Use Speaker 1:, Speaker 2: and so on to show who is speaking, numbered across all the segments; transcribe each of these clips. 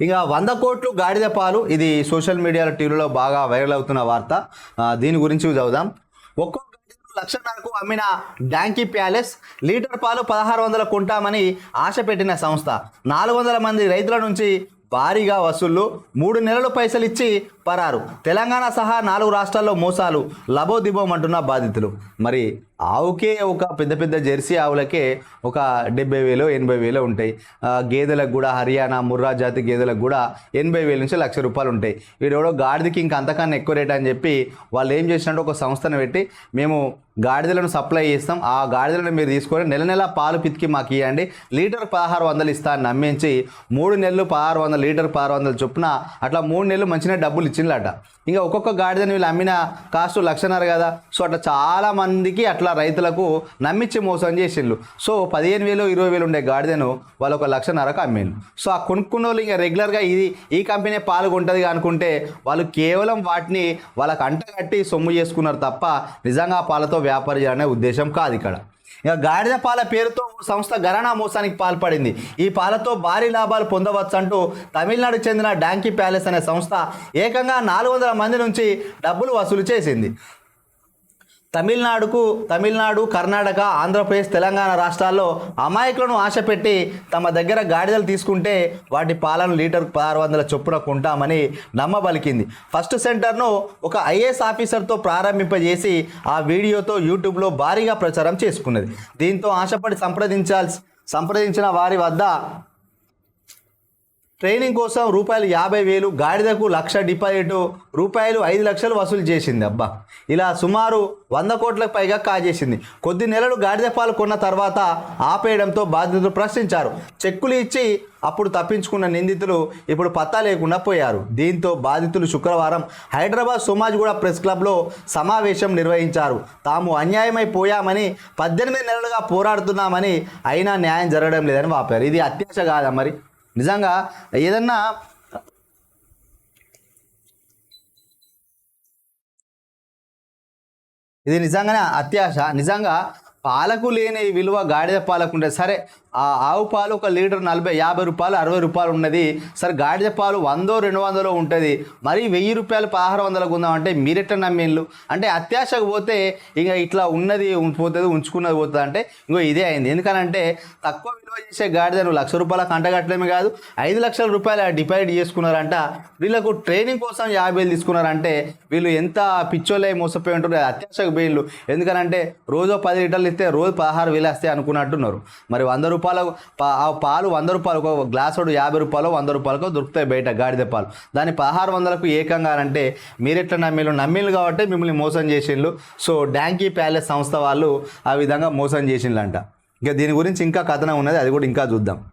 Speaker 1: ఇక వంద కోట్లు గాడిద పాలు. ఇది సోషల్ మీడియాలో టీవీలో బాగా వైరల్ అవుతున్న వార్త. దీని గురించి చదువుదాం. ఒక్కో లక్షన్నరకు అమ్మిన డాంకీ ప్యాలెస్ లీటర్ పాలు పదహారు వందల కొంటామని ఆశ పెట్టిన సంస్థ. నాలుగు వందల మంది రైతుల నుంచి భారీగా వసూళ్ళు. మూడు నెలలు పైసలు ఇచ్చి పరారు. తెలంగాణ సహా నాలుగు రాష్ట్రాల్లో మోసాలు లబోదిబోం అంటున్న బాధితులు. మరి ఆవుకే ఒక పెద్ద పెద్ద జెర్సీ ఆవులకే ఒక డెబ్బై వేలు ఎనభై వేలు ఉంటాయి. గేదెలకు కూడా హర్యానా ముర్రా జాతి గేదెలకు కూడా ఎనభై వేల నుంచి లక్ష రూపాయలు ఉంటాయి. వీడెవడో గాడిదకి ఇంక అంతకన్నా ఎక్కువ రేట్ అని చెప్పి వాళ్ళు ఏం చేసినట్టు ఒక సంస్థను పెట్టి మేము గాడిదలను సప్లై చేస్తాం. ఆ గాడిదలను మీరు తీసుకొని నెల నెల పాలు పితికి మాకు ఇవ్వండి లీటర్ పదహారు వందలు ఇస్తా అని నమ్మించి మూడు నెలలు పదహారు వందలు లీటర్ పదహారు వందలు చొప్పున అట్లా మూడు నెలలు మంచిగా డబ్బులు ఇచ్చిందట ఇంకా ఒక్కొక్క గాడిదని వీళ్ళు అమ్మిన కాస్ట్ లక్షన్నర కదా. సో అట్లా చాలామందికి అట్లా రైతులకు నమ్మించి మోసం చేసిండ్రు సో పదిహేను వేలు ఇరవై వేలు ఉండే గాడిదను వాళ్ళు ఒక లక్షన్నరకు అమ్మిండ్రు. సో ఆ కొనుక్కున్న వాళ్ళు ఇంకా రెగ్యులర్గా ఇది ఈ కంపెనీ పాలు అనుకుంటే వాళ్ళు కేవలం వాటిని వాళ్ళకి అంటగట్టి సొమ్ము చేసుకున్నారు తప్ప నిజంగా ఆ పాలతో వ్యాపారం చేయాలనే ఉద్దేశం కాదు ఇక్కడ. ఇక గాడిద పాల పేరుతో ఓ సంస్థ గరాణా మోసానికి పాల్పడింది. ఈ పాలతో భారీ లాభాలు పొందవచ్చంటూ తమిళనాడు తమిళనాడుకు చెందిన డాంకీ ప్యాలెస్ అనే సంస్థ ఏకంగా నాలుగు వందల మంది నుంచి డబ్బులు వసూలు చేసింది. తమిళనాడుకు తమిళనాడు కర్ణాటక ఆంధ్రప్రదేశ్ తెలంగాణ రాష్ట్రాల్లో అమాయకులను ఆశపెట్టి తమ దగ్గర గాడిదలు తీసుకుంటే వాటి పాలను లీటర్ పదహారు వందల చొప్పున కొంటామని నమ్మబలికింది. ఫస్ట్ సెంటర్ను ఒక ఐఏఎస్ ఆఫీసర్తో ప్రారంభింపజేసి ఆ వీడియోతో యూట్యూబ్లో భారీగా ప్రచారం చేసుకున్నది. దీంతో ఆశపడి సంప్రదించాల్సి సంప్రదించిన వారి వద్ద ట్రైనింగ్ కోసం రూపాయలు యాభై వేలు గాడిదకు లక్ష డిపాజిట్ రూపాయలు ఐదు లక్షలు వసూలు చేసింది. అబ్బా! ఇలా సుమారు వంద కోట్లకు పైగా కాజేసింది. కొద్ది నెలలు గాడిద పాలు కొన్న తర్వాత ఆపేయడంతో బాధితులు ప్రశ్నించారు. చెక్కులు ఇచ్చి అప్పుడు తప్పించుకున్న నిందితులు ఇప్పుడు పత్తా లేకుండా పోయారు. దీంతో బాధితులు శుక్రవారం హైదరాబాద్ సోమాజ్గూడ ప్రెస్ క్లబ్లో సమావేశం నిర్వహించారు. తాము అన్యాయమై పోయామని పద్దెనిమిది నెలలుగా పోరాడుతున్నామని అయినా న్యాయం జరగడం లేదని వాపారు ఇది అత్యాశ కాదా మరి? నిజంగా ఏదన్నా ఇది నిజంగానే అత్యాశ. నిజంగా పాలకు లేని విలువ గాడిద పాలకు ఉంటుంది సరే ఆ ఆవు పాలు ఒక లీటర్ నలభై యాభై రూపాయలు అరవై రూపాయలు ఉన్నది. సరే గాడిద పాలు వందో రెండు వందలో ఉంటుంది. మరి వెయ్యి రూపాయలు పదహారు వందలకు ఉందామంటే మీరెట్ట నమ్మేళ్ళు? అంటే అత్యాశకు పోతే ఇక ఇట్లా ఉన్నది పోతుంది ఉంచుకున్నది పోతుంది అంటే ఇంకో ఇదే అయింది. ఎందుకనంటే తక్కువ విలువ చేసే గాడిదను లక్ష రూపాయల కంటగట్టడమే కాదు ఐదు లక్షల రూపాయలు డిపాజిట్ చేసుకున్నారంట. వీళ్ళకు ట్రైనింగ్ కోసం యాభై వేలు తీసుకున్నారంటే వీళ్ళు ఎంత పిచ్చోళ్ళై మోసపోయి ఉంటారు అత్యాశకు పోయిళ్ళు ఎందుకనంటే రోజు పది లీటర్లు ఇస్తే రోజు పదహారు వేలు వస్తాయి అనుకున్నట్టున్నారు. మరి వంద రూపాయలు పా- ఆ పాలు వంద రూపాయలు ఒక గ్లాసుడు యాభై రూపాయలు వంద రూపాయలకు దొరుకుతాయి బయట గాడిద పాలు. దాన్ని పదహారు వందలకు ఏకంగా అంటే మీరెట్లా నమ్మిళ్ళు నమ్మిళ్ళు కాబట్టి మిమ్మల్ని మోసం చేసిండ్రు సో డాంకీ ప్యాలెస్ సంస్థ వాళ్ళు ఆ విధంగా మోసం చేసిండ్లంట. ఇక దీని గురించి ఇంకా కథనం ఉన్నది అది కూడా ఇంకా చూద్దాం.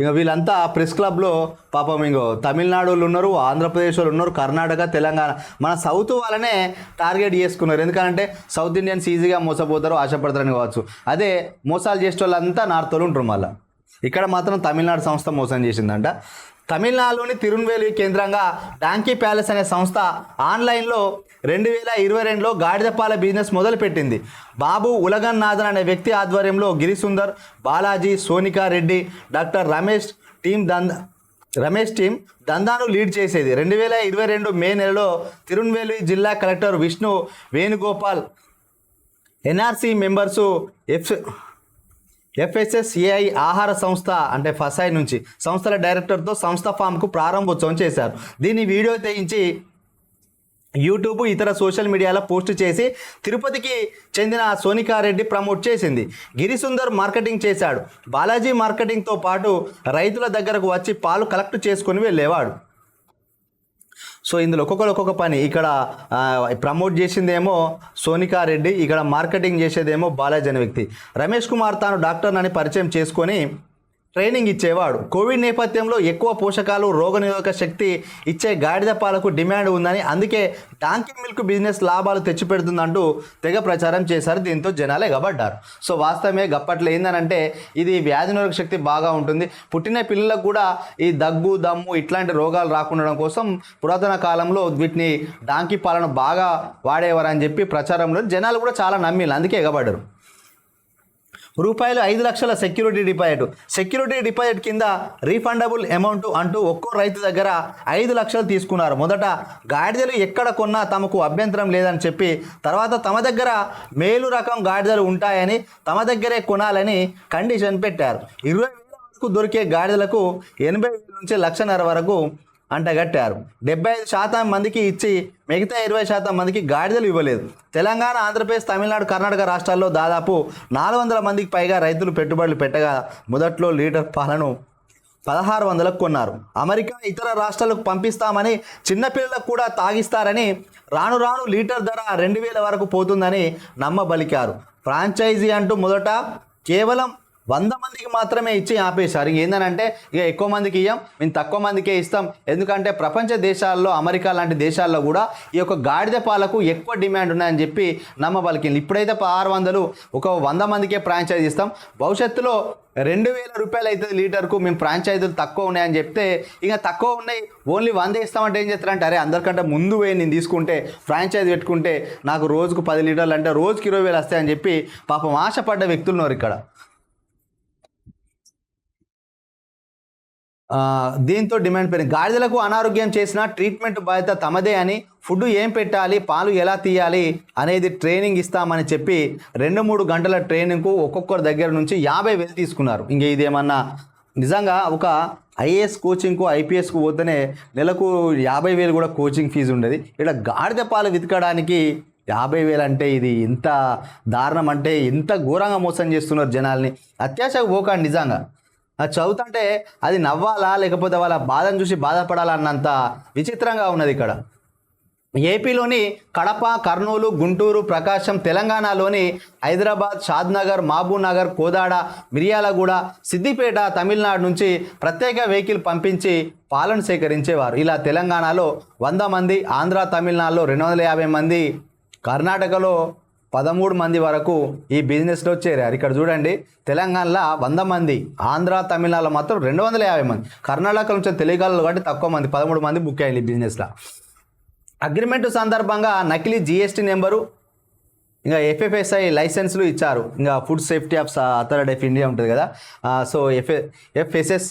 Speaker 1: ఇక వీళ్ళంతా ప్రెస్ క్లబ్లో పాపం ఇంకో తమిళనాడు వాళ్ళు ఉన్నారు ఆంధ్రప్రదేశ్ వాళ్ళు ఉన్నారు కర్ణాటక తెలంగాణ. మన సౌత్ వాళ్ళనే టార్గెట్ చేసుకున్నారు. ఎందుకంటే సౌత్ ఇండియన్స్ ఈజీగా మోసపోతారు ఆశపడతారని కావచ్చు. అదే మోసాలు చేసే వాళ్ళంతా నార్త్ వాళ్ళు ఉంటారు మళ్ళీ. ఇక్కడ మాత్రం తమిళనాడు సంస్థ మోసం చేసిందంట. తమిళనాడులోని తిరున్వేలి కేంద్రంగా డాంకీ ప్యాలెస్ అనే సంస్థ ఆన్లైన్లో రెండు వేల ఇరవై రెండులో గాడిదపాల బిజినెస్ మొదలుపెట్టింది. బాబు ఉలగన్నాథన్ అనే వ్యక్తి ఆధ్వర్యంలో గిరిసుందర్ బాలాజీ సోనికా రెడ్డి డాక్టర్ రమేష్ టీం దంద రమేష్ టీం దందాను లీడ్ చేసేది. రెండు వేల ఇరవై రెండు మే నెలలో తిరున్వేలి జిల్లా collector Vishnu Venugopal NRC members F FSSAI ఆహార సంస్థ అంటే ఫసాయి నుంచి సంస్థల డైరెక్టర్తో సంస్థ ఫామ్కు ప్రారంభోత్సవం చేశారు. దీన్ని వీడియో తెయించి యూట్యూబ్ ఇతర సోషల్ మీడియాలో పోస్ట్ చేసి తిరుపతికి చెందిన సోనికారెడ్డి ప్రమోట్ చేసింది. గిరిసుందర్ మార్కెటింగ్ చేశాడు. బాలాజీ మార్కెటింగ్తో పాటు రైతుల దగ్గరకు వచ్చి పాలు కలెక్ట్ చేసుకుని వెళ్ళేవాడు. సో ఇందులో ఒక్కొక్కరు ఒక్కొక్క పని. ఇక్కడ ప్రమోట్ చేసిందేమో సోనికా రెడ్డి ఇక్కడ మార్కెటింగ్ చేసేదేమో బాలాజీ అనే వ్యక్తి. రమేష్ కుమార్ తాను డాక్టర్ అని పరిచయం చేసుకొని ట్రైనింగ్ ఇచ్చేవాడు. కోవిడ్ నేపథ్యంలో ఎక్కువ పోషకాలు రోగనిరోధక శక్తి ఇచ్చే గాడిద పాలకు డిమాండ్ ఉందని అందుకే డాంకీ మిల్క్ బిజినెస్ లాభాలు తెచ్చిపెడుతుందంటూ తెగ ప్రచారం చేశారు. దీంతో జనాలే గబడ్డారు. సో వాస్తవమే గప్పట్లో ఏందనంటే ఇది వ్యాధి నిరోధక శక్తి బాగా ఉంటుంది. పుట్టిన పిల్లలకు కూడా ఈ దగ్గు దమ్ము ఇట్లాంటి రోగాలు రాకుండా కోసం పురాతన కాలంలో వీటిని డాంకీ పాలను బాగా వాడేవారని చెప్పి ప్రచారంలో జనాలు కూడా చాలా నమ్మిలు అందుకే ఎగబడ్డారు రూపాయలు ఐదు లక్షల సెక్యూరిటీ డిపాజిట్. సెక్యూరిటీ డిపాజిట్ కింద రీఫండబుల్ అమౌంట్ అంటూ ఒక్కో రైతు దగ్గర ఐదు లక్షలు తీసుకున్నారు. మొదట గాడిదలు ఎక్కడ కొన్నా తమకు అభ్యంతరం లేదని చెప్పి తర్వాత తమ దగ్గర మేలు రకం గాడిదలు ఉంటాయని తమ దగ్గరే కొనాలని కండిషన్ పెట్టారు. ఇరవై వేల వరకు దొరికే గాడిదలకు ఎనభై వేల నుంచి లక్షన్నర వరకు అంటగట్టారు డెబ్బై ఐదు శాతం మందికి ఇచ్చి మిగతా ఇరవై శాతం మందికి గాడిదలు ఇవ్వలేదు. తెలంగాణ ఆంధ్రప్రదేశ్ తమిళనాడు కర్ణాటక రాష్ట్రాల్లో దాదాపు నాలుగు వందల మందికి పైగా రైతులు పెట్టుబడులు పెట్టగా మొదట్లో లీటర్ పాలను పదహారు వందలకు కొన్నారు. అమెరికా ఇతర రాష్ట్రాలకు పంపిస్తామని చిన్నపిల్లలకు కూడా తాగిస్తారని రాను రాను లీటర్ ధర రెండు వేల వరకు పోతుందని నమ్మబలికారు. ఫ్రాంచైజీ అంటూ మొదట కేవలం వంద మందికి మాత్రమే ఇచ్చి ఆపేశారు. ఏంటంటే ఇక ఎక్కువ మందికి ఇయ్యం మేము తక్కువ మందికే ఇస్తాం. ఎందుకంటే ప్రపంచ దేశాల్లో అమెరికా లాంటి దేశాల్లో కూడా ఈ యొక్క గాడిద పాలకు ఎక్కువ డిమాండ్ ఉన్నాయని చెప్పి నమ్మబలికింది. ఇప్పుడైతే ఆరు వందలు ఒక వంద మందికే ఫ్రాంచైజ్ ఇస్తాం. భవిష్యత్తులో రెండు వేల రూపాయలు అవుతుంది లీటర్కు మేము ఫ్రాంచైజీలు తక్కువ ఉన్నాయని చెప్తే ఇక తక్కువ ఉన్నాయి ఓన్లీ వంద ఇస్తామంటే ఏం చేస్తారంటే అరే అందరికంటే ముందు పోయి నేను తీసుకుంటే ఫ్రాంచైజ్ పెట్టుకుంటే నాకు రోజుకు పది లీటర్లు అంటే రోజుకి ఇరవై వేలు వస్తాయని చెప్పి పాపం ఆశపడ్డ వ్యక్తులు ఉన్నారు ఇక్కడ. దీంతో డిమాండ్ పెరిగింది. గాడిదలకు అనారోగ్యం చేసిన ట్రీట్మెంట్ బాధ్యత తమదే అని ఫుడ్ ఏం పెట్టాలి పాలు ఎలా తీయాలి అనేది ట్రైనింగ్ ఇస్తామని చెప్పి రెండు మూడు గంటల ట్రైనింగ్కు ఒక్కొక్కరి దగ్గర నుంచి యాభై వేలు తీసుకున్నారు. ఇంక ఇదేమన్నా నిజంగా ఒక ఐఏఎస్ కోచింగ్కు ఐపీఎస్కు పోతేనే నెలకు యాభై వేలు కూడా కోచింగ్ ఫీజు ఉండేది. ఇక్కడ గాడిద పాలు వెతకడానికి యాభై వేలు అంటే ఇది ఎంత దారుణం అంటే ఇంత ఘోరంగా మోసం చేస్తున్నారు జనాల్ని. అత్యాశకు పోకండి నిజంగా. అది చదువుతుంటే అది నవ్వాలా లేకపోతే వాళ్ళ బాధను చూసి బాధపడాలా అన్నంత విచిత్రంగా ఉన్నది ఇక్కడ. ఏపీలోని కడప కర్నూలు గుంటూరు ప్రకాశం తెలంగాణలోని హైదరాబాద్ షాద్నగర్ మహబూబ్నగర్ కోదాడ మిర్యాలగూడ సిద్దిపేట తమిళనాడు నుంచి ప్రత్యేక వెహికల్ పంపించి పాలను సేకరించేవారు. ఇలా తెలంగాణలో వంద మంది ఆంధ్ర తమిళనాడులో రెండు వందల యాభై మంది కర్ణాటకలో పదమూడు మంది వరకు ఈ బిజినెస్లో చేరారు. ఇక్కడ చూడండి తెలంగాణలో వంద మంది ఆంధ్ర తమిళనాడులో మాత్రం రెండు వందల యాభై మంది కర్ణాటక నుంచి తెలియగలరు కాబట్టి తక్కువ మంది పదమూడు మంది బుక్ అయ్యారు ఈ బిజినెస్లో. అగ్రిమెంట్ సందర్భంగా నకిలీ జిఎస్టీ నెంబరు ఇంకా ఎఫ్ఎఫ్ఎస్ఐ లైసెన్స్లు ఇచ్చారు. ఇంకా food safety of authority of India ఉంటుంది కదా సో ఎఫ్ ఎఫ్ఎస్ఎస్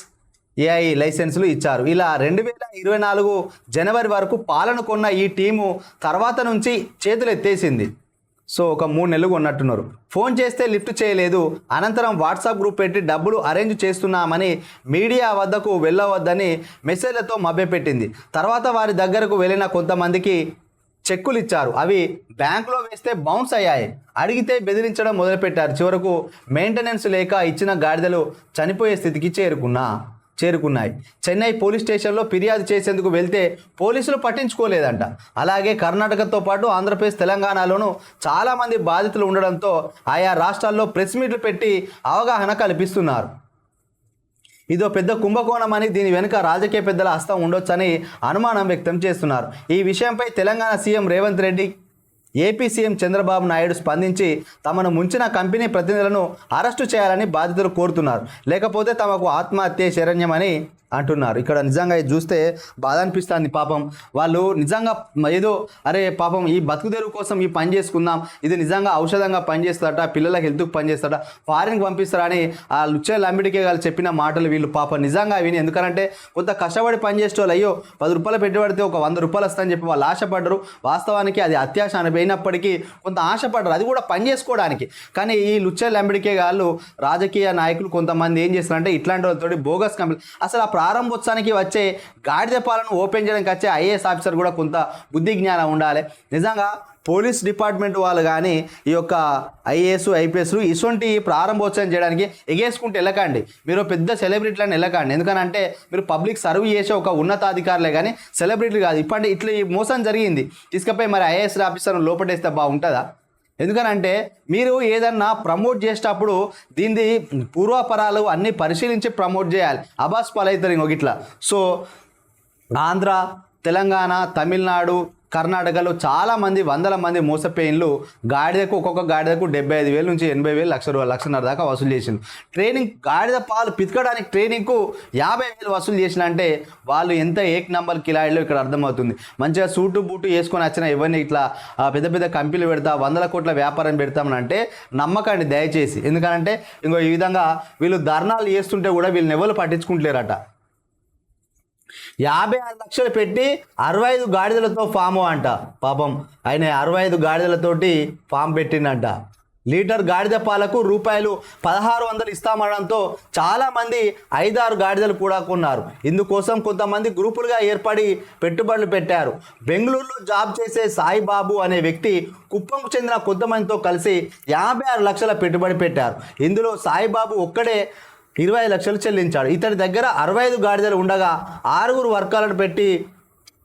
Speaker 1: ఏఐ లైసెన్సులు ఇచ్చారు. ఇలా రెండు వేల ఇరవై నాలుగు జనవరి వరకు పాలన కొన్న ఈ టీము తర్వాత నుంచి చేతులు ఎత్తేసింది సో ఒక మూడు నెలలు ఉన్నట్టున్నారు ఫోన్ చేస్తే లిఫ్ట్ చేయలేదు. అనంతరం వాట్సాప్ గ్రూప్ పెట్టి డబ్బులు అరేంజ్ చేస్తున్నామని మీడియా వద్దకు వెళ్ళవద్దని మెసేజ్లతో మభ్యపెట్టింది. తర్వాత వారి దగ్గరకు వెళ్ళిన కొంతమందికి చెక్కులు ఇచ్చారు అవి బ్యాంకులో వేస్తే బౌన్స్ అయ్యాయి. అడిగితే బెదిరించడం మొదలుపెట్టారు. చివరకు మెయింటెనెన్స్ లేక ఇచ్చిన గాడిదలు చనిపోయే స్థితికి చేరుకున్నా. చేరుకున్నాయి. చెన్నై పోలీస్ స్టేషన్లో ఫిర్యాదు చేసేందుకు వెళ్తే పోలీసులు పట్టించుకోలేదంట. అలాగే కర్ణాటకతో పాటు ఆంధ్రప్రదేశ్ తెలంగాణలోనూ చాలామంది బాధితులు ఉండడంతో ఆయా రాష్ట్రాల్లో ప్రెస్ మీట్లు పెట్టి అవగాహన కల్పిస్తున్నారు. ఇదో పెద్ద కుంభకోణం అని దీని వెనుక రాజకీయ పెద్దల హస్తం ఉండొచ్చని అనుమానం వ్యక్తం చేస్తున్నారు. ఈ విషయంపై Telangana CM Revanth Reddy AP CM Chandrababu Naidu స్పందించి తమను ముంచిన కంపెనీ ప్రతినిధులను అరెస్టు చేయాలని బాధితులు కోరుతున్నారు. లేకపోతే తమకు ఆత్మహత్య శరణ్యమని అంటున్నారు. ఇక్కడ నిజంగా ఇది చూస్తే బాధ అనిపిస్తుంది పాపం. వాళ్ళు నిజంగా ఏదో అరే పాపం ఈ బతుకు తెరువు కోసం ఈ పని చేసుకుందాం. ఇది నిజంగా ఔషధంగా పనిచేస్తారట పిల్లల హెల్త్కి పనిచేస్తారట ఫారిన్కి పంపిస్తారని ఆ లుచ్చే లంబిడికే గారు చెప్పిన మాటలు వీళ్ళు పాపం నిజంగా విని. ఎందుకంటే కొంత కష్టపడి పనిచేసే వాళ్ళు అయ్యో పది రూపాయలు పెట్టుబడితే ఒక వంద రూపాయలు వస్తాయని చెప్పి వాళ్ళు ఆశపడ్డరు. వాస్తవానికి అది అత్యాశ అనిపోయినప్పటికీ కొంత ఆశపడ్డరు. అది కూడా పని చేసుకోవడానికి. కానీ ఈ లుచ్చే లంబిడికే గాళ్ళు రాజకీయ నాయకులు కొంతమంది ఏం చేస్తారంటే ఇట్లాంటి వాళ్ళతోటి బోగస్ కంపెనీ అసలు ఆ ప్రారంభోత్సవానికి వచ్చే గాడిద పాలను ఓపెన్ చేయడానికి వచ్చే ఐఏఎస్ ఆఫీసర్ కూడా కొంత బుద్ధి జ్ఞానం ఉండాలి. నిజంగా పోలీస్ డిపార్ట్మెంట్ వాళ్ళు కానీ ఈ యొక్క ఐఏఎస్ ఐపీఎస్లు ఇటువంటి ప్రారంభోత్సవం చేయడానికి ఎగేసుకుంటూ వెళ్ళకండి మీరు పెద్ద సెలబ్రిటీలను వెళ్ళకండి ఎందుకనంటే మీరు పబ్లిక్ సర్వ్ చేసే ఒక ఉన్నతాధికారులే కానీ సెలబ్రిటీలు కాదు. ఇప్పటి ఇట్లా ఈ మోసం జరిగింది. తీసుకపోయి మరి ఐఏఎస్ ఆఫీసర్ను లోపటేస్తే బాగుంటుందా? ఎందుకనంటే మీరు ఏదన్నా ప్రమోట్ చేసేటప్పుడు దీనిది పూర్వాపరాలు అన్నీ పరిశీలించి ప్రమోట్ చేయాలి. అబాస్ పాలవుతారు ఇంకొక ఇట్లా సో ఆంధ్ర తెలంగాణ తమిళనాడు కర్ణాటకలో చాలామంది వందల మంది మోసపోయిన్లు. గాడిదకు ఒక్కొక్క గాడిదకు డెబ్బై ఐదు వేలు నుంచి ఎనభై వేలు లక్ష రూపాయలు లక్షన్నర దాకా వసూలు చేసింది ట్రైనింగ్ గాడిద పాలు పితకడానికి ట్రైనింగ్కు యాభై వేలు వసూలు చేసిన అంటే వాళ్ళు ఎంత ఏక్ నంబర్ కిలాయిలో ఇక్కడ అర్థమవుతుంది. మంచిగా సూటు బూటు వేసుకొని వచ్చిన ఇవన్నీ ఇట్లా పెద్ద పెద్ద కంపెనీలు పెడతా వందల కోట్ల వ్యాపారం పెడతామని అంటే నమ్మకండి దయచేసి. ఎందుకంటే ఇంకో ఈ విధంగా వీళ్ళు ధర్నాలు చేస్తుంటే కూడా వీళ్ళని ఎవరు పట్టించుకుంటలేరట. యాభై ఆరు లక్షలు పెట్టి అరవై ఐదు గాడిదలతో ఫాము అంట. పాపం ఆయన అరవై ఐదు గాడిదలతోటి ఫామ్ పెట్టిండంట. లీటర్ గాడిద పాలకు రూపాయలు పదహారు వందలు ఇస్తామనడంతో చాలామంది ఐదారు గాడిదలు కూడా కొన్నారు. ఇందుకోసం కొంతమంది గ్రూపులుగా ఏర్పడి పెట్టుబడులు పెట్టారు. బెంగళూరులో జాబ్ చేసే సాయిబాబు అనే వ్యక్తి కుప్పంకు చెందిన కొంతమందితో కలిసి యాభై ఆరు లక్షల పెట్టుబడి పెట్టారు. ఇందులో సాయిబాబు ఒక్కడే ఇరవై లక్షలు చెల్లించాడు. ఇతడి దగ్గర అరవై ఐదు గాడిదలు ఉండగా ఆరుగురు వర్గాలను పెట్టి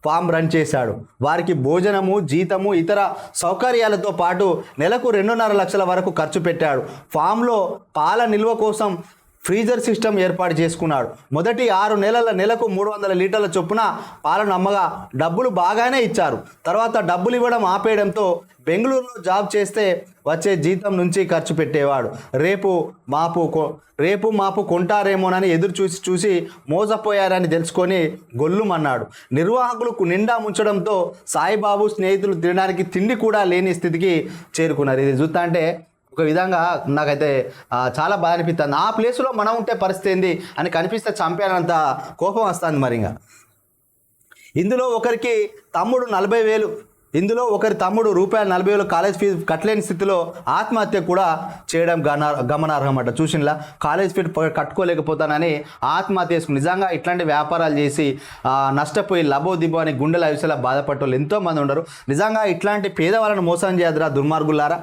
Speaker 1: ఫామ్ రన్ చేశాడు. వారికి భోజనము జీతము ఇతర సౌకర్యాలతో పాటు నెలకు రెండున్నర లక్షల వరకు ఖర్చు పెట్టాడు. ఫామ్లో పాల నిల్వ కోసం ఫ్రీజర్ సిస్టమ్ ఏర్పాటు చేసుకున్నాడు. మొదటి ఆరు నెలల నెలకు మూడు వందల లీటర్ల చొప్పున పాలను అమ్మగా డబ్బులు బాగానే ఇచ్చారు. తర్వాత డబ్బులు ఇవ్వడం ఆపేయడంతో బెంగళూరులో జాబ్ చేస్తే వచ్చే జీతం నుంచి ఖర్చు పెట్టేవాడు. రేపు మాపు కొ- రేపు మాపు కొంటారేమోనని ఎదురు చూసి చూసి మోసపోయారని తెలుసుకొని గొల్లుమన్నాడు. నిర్వాహకులకు నిండా ముంచడంతో సాయిబాబు స్నేహితులు తినడానికి తిండి కూడా లేని స్థితికి చేరుకున్నారు. ఇది చూస్తా అంటే ఒక విధంగా నాకైతే చాలా బాధ అనిపిస్తుంది ఆ ప్లేస్లో మనం ఉంటే పరిస్థితి ఏంది అని కనిపిస్తే చంపానంత కోపం వస్తుంది మరి ఇంకా ఇందులో ఒకరికి తమ్ముడు నలభై వేలు ఇందులో ఒకరి తమ్ముడు రూపాయలు నలభై వేలు కాలేజ్ ఫీజు కట్టలేని స్థితిలో ఆత్మహత్య కూడా చేయడం గన గమనార్హమట. చూసినలా? కాలేజ్ ఫీజు కట్టుకోలేకపోతానని ఆత్మహత్య చేసుకుని నిజంగా ఇట్లాంటి వ్యాపారాలు చేసి నష్టపోయి లభో దిబో అని గుండెల అవిసలా బాధపడే వాళ్ళు ఎంతోమంది ఉండరు. నిజంగా ఇట్లాంటి పేదవాళ్ళను మోసం చేయదురా దుర్మార్గులారా?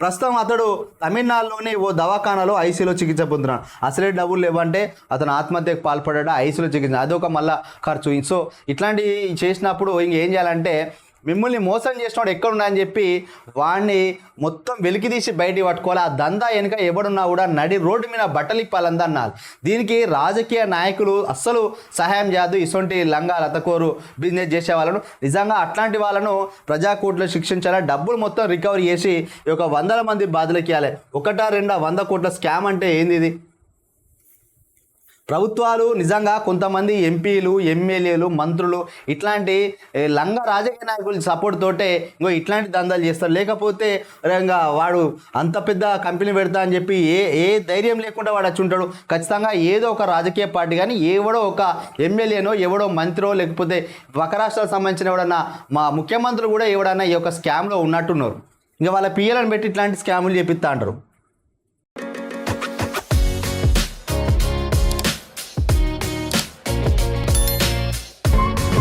Speaker 1: ప్రస్తుతం అతడు తమిళనాడులోని ఓ దవాఖానాలో ఐసీలో చికిత్స పొందుతున్నాడు. అసలే డబ్బులు లేవంటే అతను ఆత్మహత్యకు పాల్పడ్డా ఐసీలో చికిత్స. అదొక మళ్ళా ఖర్చు. సో ఇట్లాంటివి చేసినప్పుడు ఇంకేం చేయాలంటే మిమ్మల్ని మోసం చేసినవాడు ఎక్కడున్నా అని చెప్పి వాడిని మొత్తం వెలికి తీసి బయటికి పట్టుకోవాలి. ఆ దందా వెనుక ఎవడున్నా కూడా నడి రోడ్డు మీద బట్టలు ఇప్పాలందా అన్నారు. దీనికి రాజకీయ నాయకులు అస్సలు సహాయం చేయదు. ఇటువంటి లంగా లతకోరు బిజినెస్ చేసే వాళ్ళను. నిజంగా అట్లాంటి వాళ్ళను ప్రజాకోర్టులో శిక్షించాలా? డబ్బులు మొత్తం రికవరీ చేసి ఈ యొక్క వందల మంది బాధలకి ఇవ్వాలి. ఒకటా రెండా వంద కోట్ల స్కామ్ అంటే ఏంది ఇది? ప్రభుత్వాలు నిజంగా కొంతమంది ఎంపీలు ఎమ్మెల్యేలు మంత్రులు ఇట్లాంటి లంగ రాజకీయ నాయకుల సపోర్ట్ తోటే ఇంకో ఇట్లాంటి దందాలు చేస్తారు. లేకపోతే ఇంకా వాడు అంత పెద్ద కంపెనీ పెడతా అని చెప్పి ఏ ఏ ధైర్యం లేకుండా వాడు వచ్చి ఉంటాడు. ఖచ్చితంగా ఏదో ఒక రాజకీయ పార్టీ కానీ ఎవడో ఒక ఎమ్మెల్యేనో ఎవడో మంత్రో లేకపోతే పక్క రాష్ట్రాలకు సంబంధించిన ఎవడన్నా మా ముఖ్యమంత్రులు కూడా ఎవడన్నా ఈ యొక్క స్కామ్లో ఉన్నట్టున్నారు. ఇంకా వాళ్ళ పిఎల్ని పెట్టి ఇట్లాంటి స్కాములు చేపిస్తా అంటారు.